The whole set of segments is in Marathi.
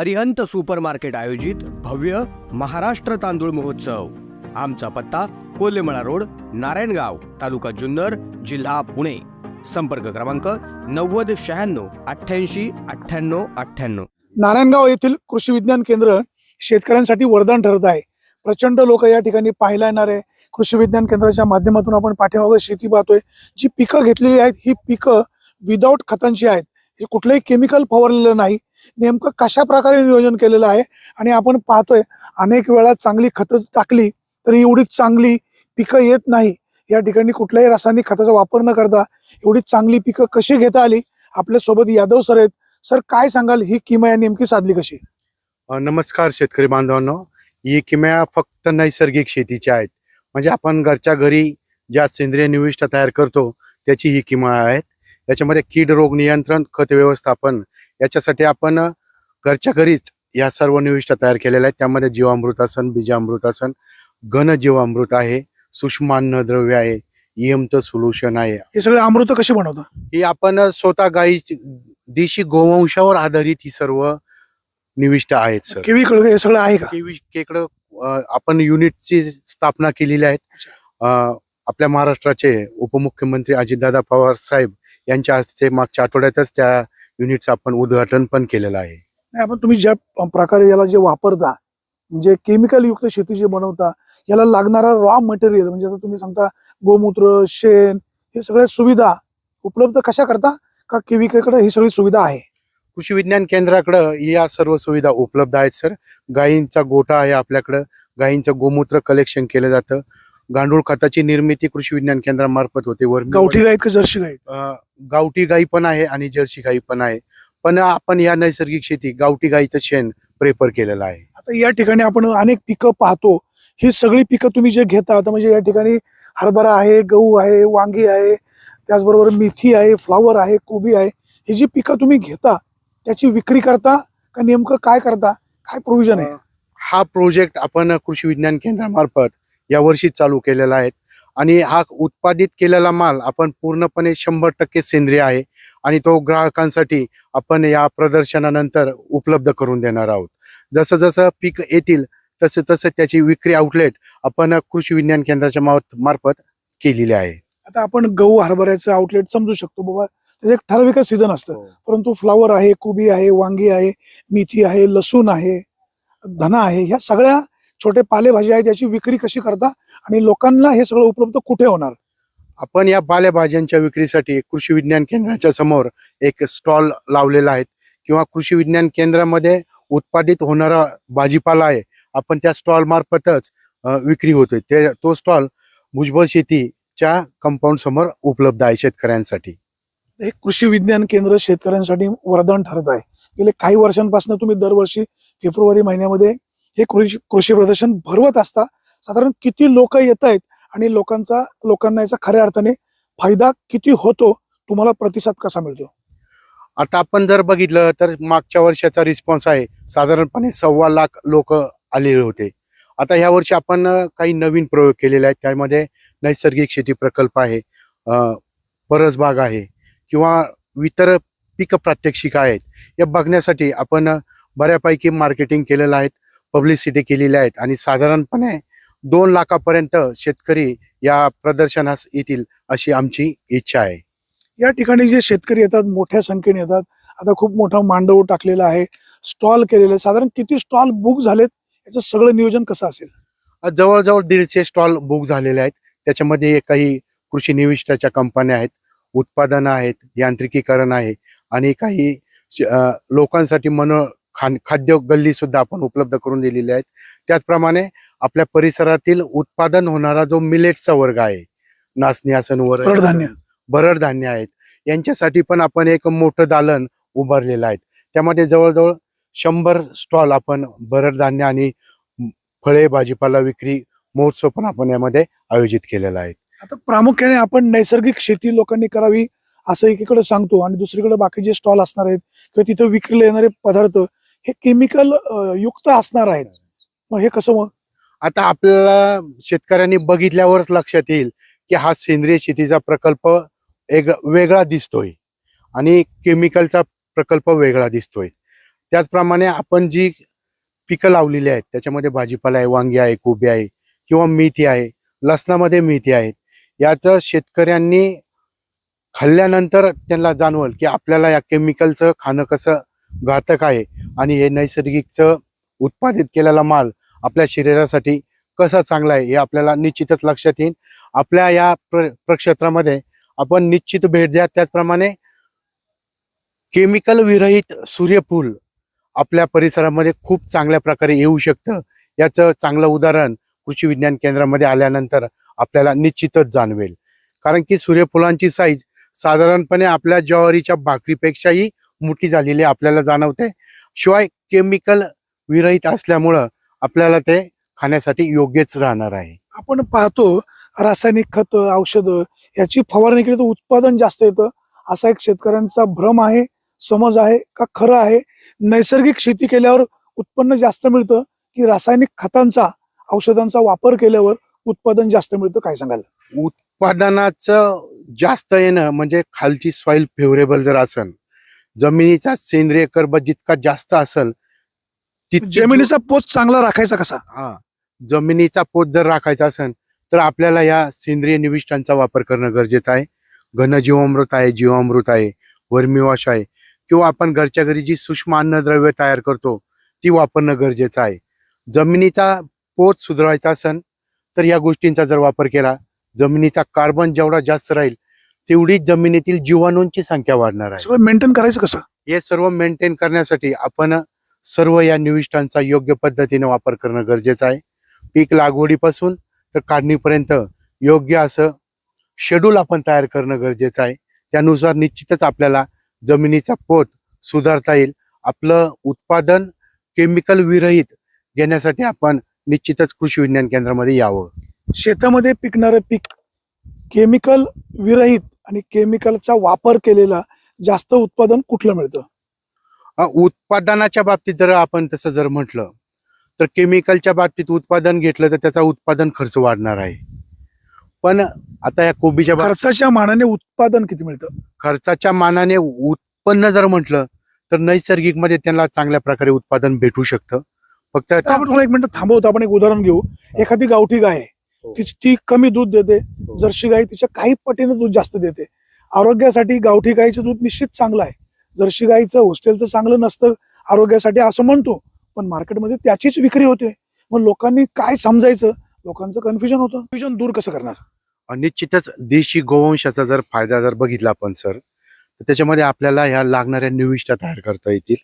अरिहंत सुपर मार्केट आयोजित भव्य महाराष्ट्र तांदूळ महोत्सव. आमचा पत्ता कोल्हेमळा रोड नारायणगाव तालुका जुन्नर जिल्हा पुणे. संपर्क क्रमांक नव्वद शहाण्णव अठ्ठ्याऐंशी अठ्ठ्याण्णव अठ्ठ्याण्णव. नारायणगाव येथील कृषी विज्ञान केंद्र शेतकऱ्यांसाठी वरदान ठरत आहे. प्रचंड लोक या ठिकाणी पाहायला येणार आहे. कृषी विज्ञान केंद्राच्या माध्यमातून आपण पाठीमागं शेती पाहतोय. जी पिकं घेतलेली आहेत ही पिकं विदाऊट खतांची आहेत. हे कुठलंही केमिकल फवारलेलं नाही. नेमकं कशा प्रकारे नियोजन केलेलं आहे? आणि आपण पाहतोय अनेक वेळा चांगली खतं टाकली तरी एवढी चांगली पिकं येत नाही. या ठिकाणी कुठल्याही रासायनिक खताचा वापर न करता एवढी चांगली पिकं कशी घेता आली? आपल्यासोबत यादव सर आहेत. सर काय सांगाल? ही किमया नेमकी साधली कशी? नमस्कार शेतकरी बांधवांनो. ही किमया फक्त नैसर्गिक शेतीच्या आहेत. म्हणजे आपण घरच्या घरी ज्या सेंद्रिय निविष्ट तयार करतो त्याची ही किमया आहेत. याच्यामध्ये कीड रोग नियंत्रण खत व्यवस्थापन याच्यासाठी आपण घरच्या घरीच या सर्व निविष्ट तयार केलेल्या आहेत. त्यामध्ये जीवामृतासन बीजामृतासन घन जीवामृत आहे सूक्ष्म अन्नद्रव्य आहे इयमचं सोल्युशन आहे. हे सगळे अमृत कशी बनवता? ही आपण स्वतः गायी देशी गोवंशावर आधारित ही सर्व निविष्ट आहेत सर. केवी हे सगळं आहे का? केवी केकडं अ, आपण युनिटची स्थापना केलेली आहे अ, आपल्या महाराष्ट्राचे उपमुख्यमंत्री अजितदादा पवार साहेब यांच्या हस्ते मागच्या आठवड्यातच त्या युनिटचं आपण उद्घाटन पण केलेलं आहे. नाही आपण तुम्ही ज्या प्रकारे याला जे वापरता म्हणजे केमिकल युक्त शेती जे बनवता याला लागणारा रॉ मटेरियल म्हणजे आता तुम्ही सांगता गोमूत्र शेण हे सगळ्या सुविधा उपलब्ध कशा करता? का केविकेकडे ही सगळी सुविधा आहे? कृषी विज्ञान केंद्राकडं या सर्व सुविधा उपलब्ध आहेत सर. गायींचा गोठा आहे आपल्याकडं. गायींचं गोमूत्र कलेक्शन केलं जातं. गांडूळ खताची निर्मिती कृषी विज्ञान केंद्रामार्फत होते. वर्मी गावठी गाईत का जर्सी गाईत अ, गावठी गाई पण आहे आणि जर्सी गाई पण आहे. पण आपण या नैसर्गिक शेती गावठी गाईचं शेण प्रेफर केलेलं आहे. आता या ठिकाणी आपण अनेक पिकं पाहतो. ही सगळी पिकं तुम्ही जे घेता आता म्हणजे या ठिकाणी हरभरा आहे गहू आहे वांगी आहे त्याचबरोबर मेथी आहे फ्लावर आहे कोबी आहे. ही जी पिकं तुम्ही घेता त्याची विक्री करता का नेमकं काय करता? काय प्रोव्हिजन आहे? हा प्रोजेक्ट आपण कृषी विज्ञान केंद्रामार्फत यावर्षी चालू केलेला आहे. आणि हा उत्पादित केलेला माल आपण पूर्णपणे शंभर टक्के सेंद्रिय आहे आणि तो ग्राहकांसाठी आपण या प्रदर्शनानंतर उपलब्ध करून देणार आहोत. जसं जसं पीक येतील तसं तसं त्याची विक्री आउटलेट आपण कृषी विज्ञान केंद्राच्या मार्फ- मार्फत केलेली आहे. आता आपण गहू हरभऱ्याचं आउटलेट समजू शकतो बाबा. त्याचं एक ठराविकच सीझन असतं. हो. परंतु फ्लावर आहे कोबी आहे वांगी आहे मेथी आहे लसूण आहे धना आहे ह्या सगळ्या छोटे पालेभाज्या आहेत याची विक्री कशी करता आणि लोकांना हे सगळं उपलब्ध कुठे होणार? आपण या पालेभाज्यांच्या विक्रीसाठी कृषी विज्ञान केंद्राच्या समोर एक स्टॉल लावलेला आहे किंवा कृषी विज्ञान केंद्रामध्ये उत्पादित होणारा भाजीपाला आहे आपण त्या स्टॉल मार्फतच विक्री होतोय. ते तो स्टॉल भुजबळ शेतीच्या कंपाऊंड समोर उपलब्ध आहे शेतकऱ्यांसाठी. हे कृषी विज्ञान केंद्र शेतकऱ्यांसाठी वरदान ठरत आहे. गेले काही वर्षांपासून तुम्ही दरवर्षी फेब्रुवारी महिन्यामध्ये हे कृषी कृषी प्रदर्शन भरवत असता साधारण किती लोक येत आहेत आणि लोकांचा लोकांना याचा खऱ्या अर्थाने फायदा किती होतो तुम्हाला प्रतिसाद कसा मिळतो? आता आपण जर बघितलं तर मागच्या वर्षाचा रिस्पॉन्स आहे साधारणपणे सव्वा लाख लोक आलेले होते. आता ह्या वर्षी आपण काही नवीन प्रयोग केलेले आहेत त्यामध्ये नैसर्गिक शेती प्रकल्प आहे परसबाग आहे किंवा इतर पीक प्रात्यक्षिक आहेत या बघण्यासाठी आपण बऱ्यापैकी मार्केटिंग केलेलं आहेत पब्लिसिटी केलेली आहेत. आणि साधारणपणे दोन लाखापर्यंत शेतकरी या प्रदर्शनास येतील अशी आमची इच्छा आहे. या ठिकाणी जे शेतकरी येतात मोठ्या संख्येने येतात. आता खूप मोठा मांडव टाकलेला आहे. स्टॉल केलेले साधारण किती स्टॉल बुक झालेत? याचं सगळं नियोजन कसं असेल? आज जवळजवळ दीडशे स्टॉल बुक झालेले आहेत. त्याच्यामध्ये काही कृषी निविष्ठाच्या कंपन्या आहेत. उत्पादनं आहेत. यांत्रिकीकरण आहे. आणि काही लोकांसाठी मन खान खाद्य गल्ली सुद्धा आपण उपलब्ध करून दिलेली आहेत. त्याचप्रमाणे आपल्या परिसरातील उत्पादन होणारा जो मिलेटचा वर्ग आहे नाचणी आसन वर कडधान्य. भरड धान्य आहेत. यांच्यासाठी पण आपण एक मोठं दालन उभारलेलं आहे. त्यामध्ये जवळजवळ शंभर स्टॉल आपण भरड धान्य आणि फळे भाजीपाला विक्री महोत्सव पण आपण यामध्ये आयोजित केलेला आहे. आता प्रामुख्याने आपण नैसर्गिक शेती लोकांनी करावी असं एकीकडे सांगतो आणि दुसरीकडे बाकीचे स्टॉल असणार आहेत किंवा तिथे विकले येणारे पदार्थ हे केमिकल युक्त असणार आहेत. मग हे कसं मग? आता आपल्याला शेतकऱ्यांनी बघितल्यावरच लक्षात येईल की हा सेंद्रिय शेतीचा प्रकल्प एक वेगळा दिसतोय आणि केमिकलचा प्रकल्प वेगळा दिसतोय. त्याचप्रमाणे आपण जी पिकं लावलेली आहेत त्याच्यामध्ये भाजीपाला आहे वांगी आहे कोबी आहे किंवा मेथी आहे लसणामध्ये मेथी आहेत याचं शेतकऱ्यांनी खाल्ल्यानंतर त्यांना जाणवल की आपल्याला या केमिकलचं खाणं कसं घातक आहे. आणि हे नैसर्गिकचं उत्पादित केलेला माल आपल्या शरीरासाठी कसा चांगला आहे हे आपल्याला निश्चितच लक्षात येईल. आपल्या या प्र प्रक्षेत्रामध्ये आपण निश्चित भेट द्या. त्याचप्रमाणे केमिकल विरहित सूर्यफूल आपल्या परिसरामध्ये खूप चांगल्या प्रकारे येऊ शकतं. याचं चांगलं उदाहरण कृषी विज्ञान केंद्रामध्ये आल्यानंतर आपल्याला निश्चितच जाणवेल. कारण की सूर्यफुलांची साईज साधारणपणे आपल्या ज्वारीच्या भाकरीपेक्षाही मोठी झालेली आपल्याला जाणवते. शिवाय केमिकल विरहित असल्यामुळं आपल्याला ते खाण्यासाठी योग्यच राहणार आहे. आपण पाहतो रासायनिक खत औषधं याची फवारणी केली तर उत्पादन जास्त येतं. असा एक शेतकऱ्यांचा भ्रम आहे समज आहे का खरं आहे? नैसर्गिक शेती केल्यावर उत्पन्न जास्त मिळतं की रासायनिक खतांचा औषधांचा वापर केल्यावर उत्पादन जास्त मिळतं? काय सांगाल? उत्पादनाचं जास्त येणं म्हणजे खालची सॉइल फेवरेबल जर असेल जमिनीचा सेंद्रिय कर्ब जितका जास्त असेल जमिनीचा पोत चांगला राखायचा कसा? हा. जमिनीचा पोत जर राखायचा असेल तर आपल्याला या सेंद्रिय निविष्ठांचा वापर करणं गरजेचं आहे. घनजीवामृत आहे जीवामृत आहे वर्मीवॉश आहे किंवा आपण घरच्या घरी जी सूक्ष्म अन्नद्रव्य तयार करतो ती वापरणं गरजेचं आहे. जमिनीचा पोत सुधारायचा असेल तर या गोष्टींचा जर वापर केला जमिनीचा कार्बन जेवढा जास्त राहील तेवढी जमिनीतील जीवाणूंची संख्या वाढणार आहे. सगळं मेंटेन करायचं कसं? हे सर्व मेंटेन करण्यासाठी आपण सर्व या निविष्ठांचा योग्य पद्धतीने वापर करणं गरजेचं आहे. पीक लागवडीपासून तर काढणीपर्यंत योग्य असं शेड्यूल आपण तयार करणं गरजेचं आहे. त्यानुसार निश्चितच आपल्याला जमिनीचा पोत सुधारता येईल. आपलं उत्पादन केमिकल विरहित घेण्यासाठी आपण निश्चितच कृषी विज्ञान केंद्रामध्ये यावं. शेतामध्ये पिकणारं पीक केमिकल विरहित आणि केमिकलचा वापर केलेला जास्त उत्पादन कुठलं मिळतं? अ, उत्पादनाच्या बाबतीत जर आपण तसं जर म्हटलं तर केमिकलच्या बाबतीत उत्पादन घेतलं तर त्याचा उत्पादन खर्च वाढणार आहे. पण आता या कोबीच्या बाब- खर्चाच्या मानाने उत्पादन किती मिळतं? खर्चाच्या मानाने उत्पन्न जर म्हटलं तर नैसर्गिकमध्ये त्यांना चांगल्या प्रकारे उत्पादन भेटू शकतं. फक्त तर आपण थोडं एक मिनिट थांबवतो. आपण एक उदाहरण घेऊ. एखादी गावठी गाय आहे. हो. ती कमी दूध देते. जर्सी गाय तिच्या काही पटीने दूध जास्त देते. आरोग्यासाठी गावठी गायचं दूध निश्चित चांगलं आहे. जर्सी गायचं हॉस्टेलचं चांगलं नसतं आरोग्यासाठी असं म्हणतो पण मार्केटमध्ये त्याचीच विक्री होते. मग लोकांनी काय समजायचं? लोकांचं कन्फ्युजन होतं. कन्फ्युजन दूर कसं करणार? निश्चितच देशी गोवंशाचा जर फायदा जर बघितला आपण सर तर त्याच्यामध्ये आपल्याला ह्या लागणाऱ्या निविष्ठा तयार करता येतील.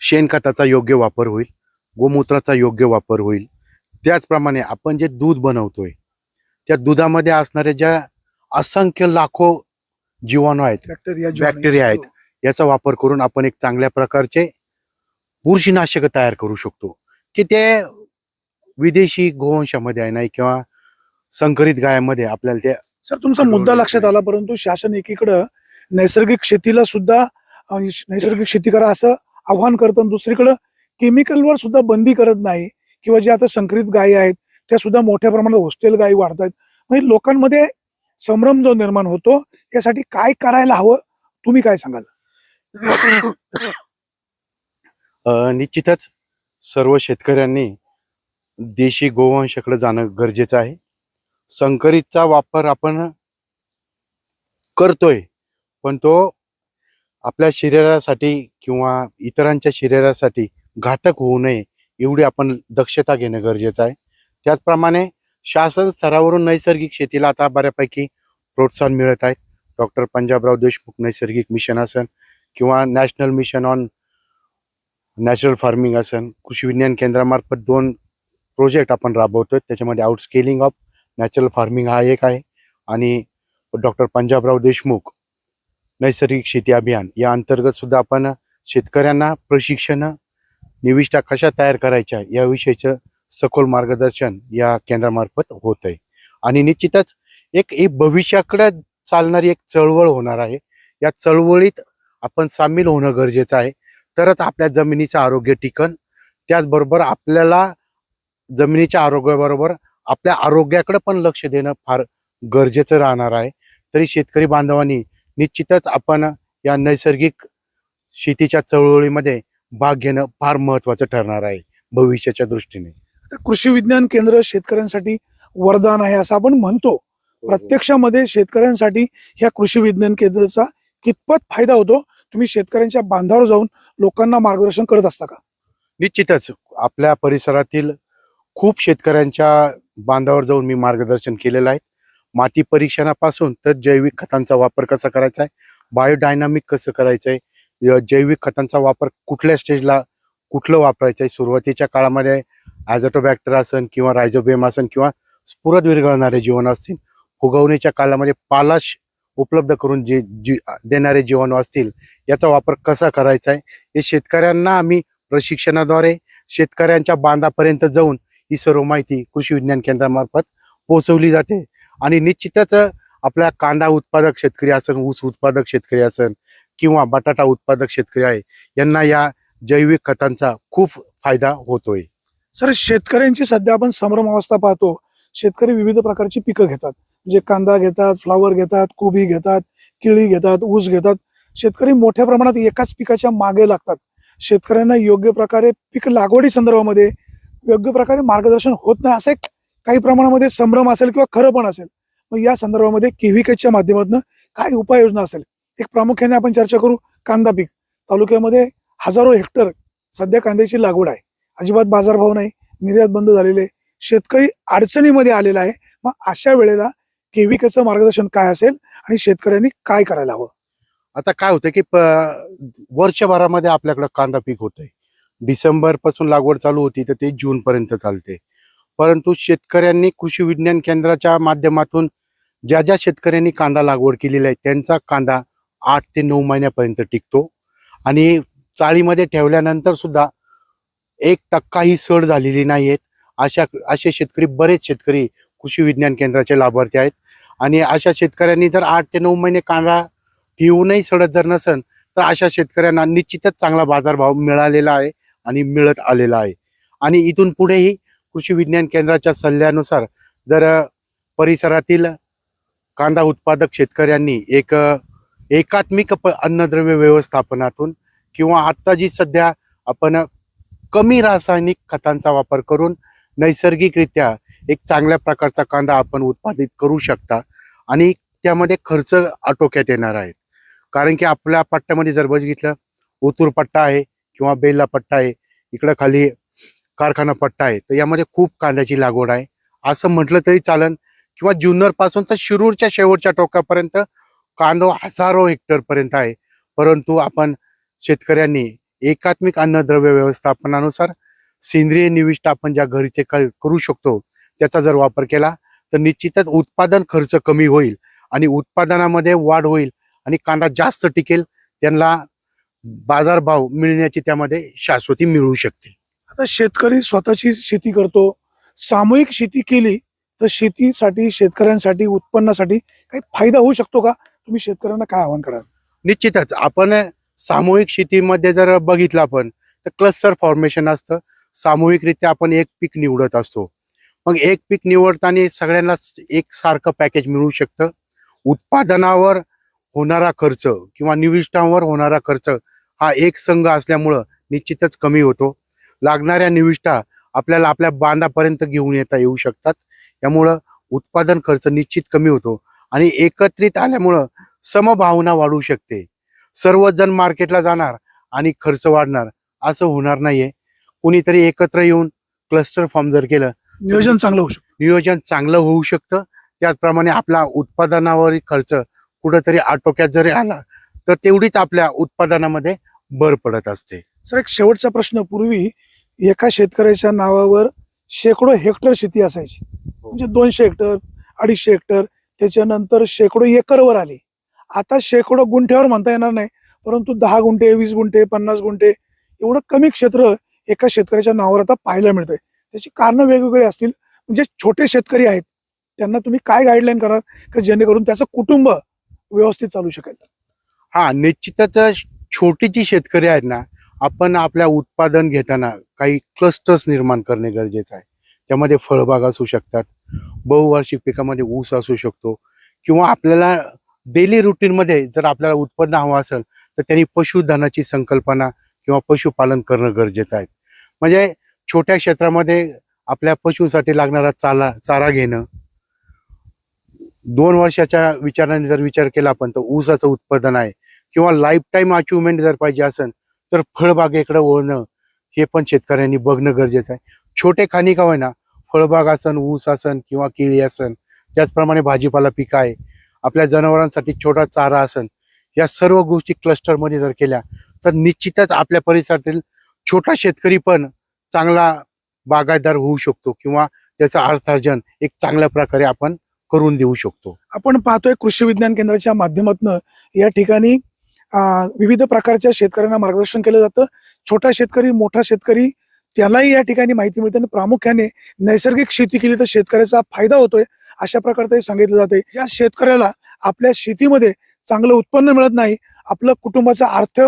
शेणखताचा योग्य वापर होईल. गोमूत्राचा योग्य वापर होईल. त्याचप्रमाणे आपण जे दूध बनवतोय त्या दुधामध्ये असणाऱ्या ज्या असंख्य लाखो जीवाणू आहेत बॅक्टेरिया बॅक्टेरिया आहेत. याचा वापर करून आपण एक चांगल्या प्रकारचे बुरशीनाशक तयार करू शकतो. की ते विदेशी गोवंशामध्ये आहे नाही किंवा संकरित गायामध्ये आपल्याला ते सर तुमचा मुद्दा लक्षात आला परंतु शासन एकीकडं नैसर्गिक शेतीला सुद्धा नैसर्गिक शेती करा असं आव्हान करतं दुसरीकडं केमिकलवर सुद्धा बंदी करत नाही. किंवा जे आता संकरित गायी आहेत त्या सुद्धा मोठ्या प्रमाणात हॉस्टेल गायी वाढतात म्हणजे लोकांमध्ये संभ्रम जो निर्माण होतो यासाठी काय करायला हवं? तुम्ही काय सांगाल? निश्चितच सर्व शेतकऱ्यांनी देशी गोवंशाकडे जाणं गरजेचं आहे. संकरितचा वापर आपण करतोय पण तो आपल्या शरीरासाठी किंवा इतरांच्या शरीरासाठी घातक होऊ नये एवढी आपण दक्षता घेणं गरजेचं आहे. त्याचप्रमाणे शासन स्तरावरून नैसर्गिक शेतीला आता बऱ्यापैकी प्रोत्साहन मिळत आहे. डॉक्टर पंजाबराव देशमुख नैसर्गिक मिशन असन किंवा national mission on natural farming असन कृषी विज्ञान केंद्रामार्फत दोन प्रोजेक्ट आपण राबवतो त्याच्यामध्ये आउटस्केलिंग ऑफ नॅचरल फार्मिंग हा एक आहे आणि डॉक्टर पंजाबराव देशमुख नैसर्गिक शेती अभियान या अंतर्गत सुद्धा आपण शेतकऱ्यांना प्रशिक्षण निविष्ठा कशा तयार करायच्या याविषयीचं सखोल मार्गदर्शन या केंद्रामार्फत होत आहे आणि निश्चितच एक एक भविष्याकडे चालणारी एक चळवळ होणार आहे. या चळवळीत आपण सामील होणं गरजेचं आहे. तरच आपल्या जमिनीचं आरोग्य टिकन त्याचबरोबर आपल्याला जमिनीच्या आरोग्याबरोबर आपल्या आरोग्याकडे पण लक्ष देणं फार गरजेचं राहणार आहे. तरी शेतकरी बांधवांनी निश्चितच आपण या नैसर्गिक शेतीच्या चळवळीमध्ये भाग घेणं फार महत्वाचं ठरणार आहे भविष्याच्या दृष्टीने. आता कृषी विज्ञान केंद्र शेतकऱ्यांसाठी वरदान आहे असं आपण म्हणतो. प्रत्यक्षामध्ये शेतकऱ्यांसाठी ह्या कृषी विज्ञान केंद्राचा कितपत फायदा होतो? तुम्ही शेतकऱ्यांच्या बांधावर जाऊन लोकांना मार्गदर्शन करत असता का? निश्चितच. आपल्या परिसरातील खूप शेतकऱ्यांच्या बांधावर जाऊन मी मार्गदर्शन केलेलं आहे. माती परीक्षणापासून तर जैविक खतांचा वापर कसा करायचा आहे? बायोडायनामिक कसं करायचं आहे जैविक खतांचा वापर कुठल्या स्टेजला कुठलं वापरायचं आहे? सुरुवातीच्या काळामध्ये ॲझोटोबॅक्टर असन किंवा रायझोबेम असन किंवा स्फुरद विरघळणारे जीवन असतील फुगवणीच्या काळामध्ये पालाश उपलब्ध करून जे जी देणारे जीवाणू असतील याचा वापर कसा करायचा आहे? हे शेतकऱ्यांना आम्ही प्रशिक्षणाद्वारे शेतकऱ्यांच्या बांधापर्यंत जाऊन ही सर्व माहिती कृषी विज्ञान केंद्रामार्फत पोहोचवली जाते. आणि निश्चितच आपल्या कांदा उत्पादक शेतकरी असन ऊस उत्पादक शेतकरी असन किंवा बटाटा उत्पादक शेतकरी आहे यांना या जैविक खतांचा खूप फायदा होतोय. सर शेतकऱ्यांची सध्या आपण संभ्रम अवस्था पाहतो. शेतकरी विविध प्रकारची पिकं घेतात. म्हणजे कांदा घेतात फ्लावर घेतात कोबी घेतात केळी घेतात ऊस घेतात. शेतकरी मोठ्या प्रमाणात एकाच पिकाच्या मागे लागतात. शेतकऱ्यांना योग्य प्रकारे पीक लागवडी संदर्भामध्ये योग्य प्रकारे मार्गदर्शन होत नाही असे काही प्रमाणामध्ये संभ्रम असेल किंवा खरं पण असेल. मग या संदर्भामध्ये केव्हीकेच्या माध्यमातून काय उपाययोजना असेल? एक प्रामुख्याने आपण चर्चा करू कांदा पीक. तालुक्यामध्ये हजारो हेक्टर सध्या कांद्याची लागवड आहे. अजिबात बाजारभाव नाही. निर्यात बंद झालेले आहे. शेतकरी अडचणीमध्ये आलेला आहे. मग अशा वेळेला केविकेचं मार्गदर्शन काय असेल आणि शेतकऱ्यांनी काय करायला हवं? आता काय होतं की प- वर्षभरामध्ये आपल्याकडं कांदा पीक होतंय. डिसेंबरपासून लागवड चालू होती तर ते जून पर्यंत चालते. परंतु शेतकऱ्यांनी कृषी विज्ञान केंद्राच्या माध्यमातून ज्या ज्या शेतकऱ्यांनी कांदा लागवड केलेली आहे त्यांचा कांदा आठ ते नऊ महिन्यापर्यंत टिकतो. आणि चाळीमध्ये ठेवल्यानंतर सुद्धा एक टक्काही सड झालेली नाही आहेत अशा असे शेतकरी बरेच शेतकरी कृषी विज्ञान केंद्राचे लाभार्थी आहेत. आणि अशा शेतकऱ्यांनी जर आठ ते नऊ महिने कांदा ठेवूनही सडत जर नसन तर अशा शेतकऱ्यांना निश्चितच चांगला बाजारभाव मिळालेला आहे आणि मिळत आलेला आहे. आणि इथून पुढेही कृषी विज्ञान केंद्राच्या सल्ल्यानुसार जर परिसरातील कांदा उत्पादक शेतकऱ्यांनी एक एकात्मिक प अन्नद्रव्य व्यवस्थापनातून किंवा आत्ता जी सध्या आपण कमी रासायनिक खतांचा वापर करून नैसर्गिकरित्या एक चांगल्या प्रकारचा कांदा आपण उत्पादित करू शकता आणि त्यामध्ये खर्च आटोक्यात येणार आहे. कारण की आपल्या पट्ट्यामध्ये जर बघितलं ओतूर पट्टा आहे किंवा बेल्ला पट्टा आहे इकडं खाली कारखाना पट्टा आहे तर यामध्ये खूप कांद्याची लागवड आहे. असं म्हटलं तरी चालन किंवा जुन्नरपासून तर शिरूरच्या शेवटच्या टोकापर्यंत कांदो हजारो हेक्टर पर्यंत आहे. परंतु आपण शेतकऱ्यांनी एकात्मिक अन्नद्रव्य व्यवस्थापनानुसार सेंद्रिय निविष्ट आपण ज्या घरीचे क- करू शकतो त्याचा जर वापर केला तर निश्चितच उत्पादन खर्च कमी होईल आणि उत्पादनामध्ये वाढ होईल आणि कांदा जास्त टिकेल त्यांना बाजारभाव मिळण्याची त्यामध्ये शाश्वती मिळू शकते. आता शेतकरी स्वतःची शेती करतो सामूहिक शेती केली तर शेतीसाठी शेतकऱ्यांसाठी उत्पन्नासाठी काही फायदा होऊ शकतो का? तुम्ही शेतकऱ्यांना काय आव्हान कराल? निश्चितच. आपण सामूहिक शेतीमध्ये जर बघितलं आपण तर क्लस्टर फॉर्मेशन असतं. सामूहिकरित्या आपण एक पीक निवडत असतो. मग एक पीक निवडताना सगळ्यांना एक सारखं पॅकेज मिळू शकतं. उत्पादनावर होणारा खर्च किंवा निविष्ठांवर होणारा खर्च हा एक संघ असल्यामुळं निश्चितच कमी होतो. लागणाऱ्या निविष्ठा आपल्याला आपल्या बांधापर्यंत घेऊन येता येऊ शकतात. त्यामुळं उत्पादन खर्च निश्चित कमी होतो. आणि एकत्रित आल्यामुळं समभावना वाढू शकते. सर्वजण मार्केटला जाणार आणि खर्च वाढणार असं होणार नाहीये. कुणीतरी एकत्र येऊन क्लस्टर फॉर्म जर केलं नियोजन चांगलं होऊ शकतं. नियोजन चांगलं होऊ शकतं. त्याचप्रमाणे आपला उत्पादनावर खर्च कुठंतरी आटोक्यात जरी आला तर तेवढीच आपल्या उत्पादनामध्ये भर पडत असते. सर एक शेवटचा प्रश्न. पूर्वी एका शेतकऱ्याच्या नावावर शेकडो हेक्टर शेती असायची. म्हणजे दोनशे हेक्टर अडीचशे हेक्टर त्याच्यानंतर शेकडो एकरवर आली. आता शेकडो गुंठ्यावर म्हणता येणार नाही परंतु दहा गुंठे वीस गुंठे पन्नास गुंठे एवढं कमी क्षेत्र एका शेतकऱ्याच्या नावावर आता पाहायला मिळतंय. त्याची कारणं वेगवेगळी असतील. म्हणजे छोटे शेतकरी आहेत त्यांना तुम्ही काय गाईडलाईन कराल का जेणेकरून त्याचं कुटुंब व्यवस्थित चालू शकेल? हा निश्चितच छोटी जी शेतकरी आहेत ना आपण आपल्या उत्पादन घेताना काही क्लस्टर्स निर्माण करणे गरजेचं आहे. त्यामध्ये फळबाग असू शकतात बहुवार्षिक पिकामध्ये ऊस असू शकतो किंवा आपल्याला डेली रुटीनमध्ये जर आपल्याला उत्पन्न हवं असेल तर त्यांनी पशुधनाची संकल्पना किंवा पशुपालन करणं गरजेचं आहे. म्हणजे छोट्या क्षेत्रामध्ये आपल्या पशूसाठी लागणारा चाला चारा घेणं दोन वर्षाच्या विचाराने जर विचार केला आपण तर ऊसाचं उत्पादन आहे किंवा लाईफ टाईम अचिव्हमेंट जर पाहिजे असेल तर फळबागेकडे ओळणं हे पण शेतकऱ्यांनी बघणं गरजेचं आहे. छोटे खाणी का होईना फळबाग असन ऊस असन किंवा केळी असन त्याचप्रमाणे भाजीपाला पिक आहे आपल्या जनावरांसाठी छोटा चारा असन या सर्व गोष्टी क्लस्टरमध्ये जर केल्या तर निश्चितच आपल्या परिसरातील छोटा शेतकरी पण चांगला बागायतदार होऊ शकतो किंवा त्याचं अर्थार्जन एक चांगल्या प्रकारे आपण करून देऊ शकतो. आपण पाहतोय कृषी विज्ञान केंद्राच्या माध्यमातून या ठिकाणी विविध प्रकारच्या शेतकऱ्यांना मार्गदर्शन केलं जातं. छोटा शेतकरी मोठा शेतकरी त्यालाही या ठिकाणी माहिती मिळते आणि प्रामुख्याने नैसर्गिक शेती केली तर शेतकऱ्याचा फायदा होतोय अशा प्रकारे सांगितलं जाते या शेतकऱ्याला आपल्या शेतीमध्ये चांगलं उत्पन्न मिळत नाही आपलं कुटुंबाचं अर्थ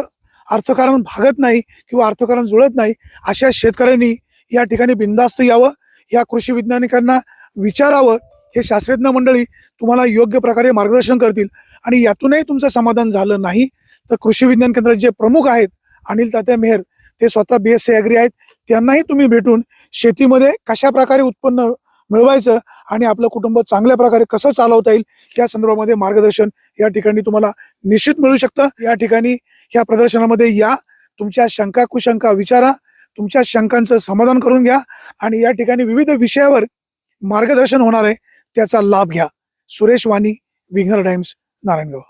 अर्थकारण भागत नाही किंवा अर्थकारण जुळत नाही अशा शेतकऱ्यांनी या ठिकाणी बिंदास्त यावं या कृषी वैज्ञानिकांना विचारावं हे शास्त्रज्ञ मंडळी तुम्हाला योग्य प्रकारे मार्गदर्शन करतील. आणि यातूनही तुमचं समाधान झालं नाही तर कृषी विज्ञान केंद्राचे जे प्रमुख आहेत अनिल तात्या मेहर ते स्वतः बी एस सी ॲग्री आहेत त्यांनाही तुम्ही भेटून शेतीमध्ये कशा प्रकारे उत्पन्न मिळवायचं आणि आपलं कुटुंब चांगल्या प्रकारे कसं चालवता येईल या संदर्भामध्ये मार्गदर्शन या ठिकाणी तुम्हाला निश्चित मिळू शकतं. या ठिकाणी या प्रदर्शनामध्ये या. तुमच्या शंका कुशंका विचारा तुमच्या शंकांचं समाधान करून घ्या आणि या ठिकाणी विविध विषयावर मार्गदर्शन होणार आहे त्याचा लाभ घ्या. सुरेश वाणी विघ्नर टाइम्स नारायणगाव.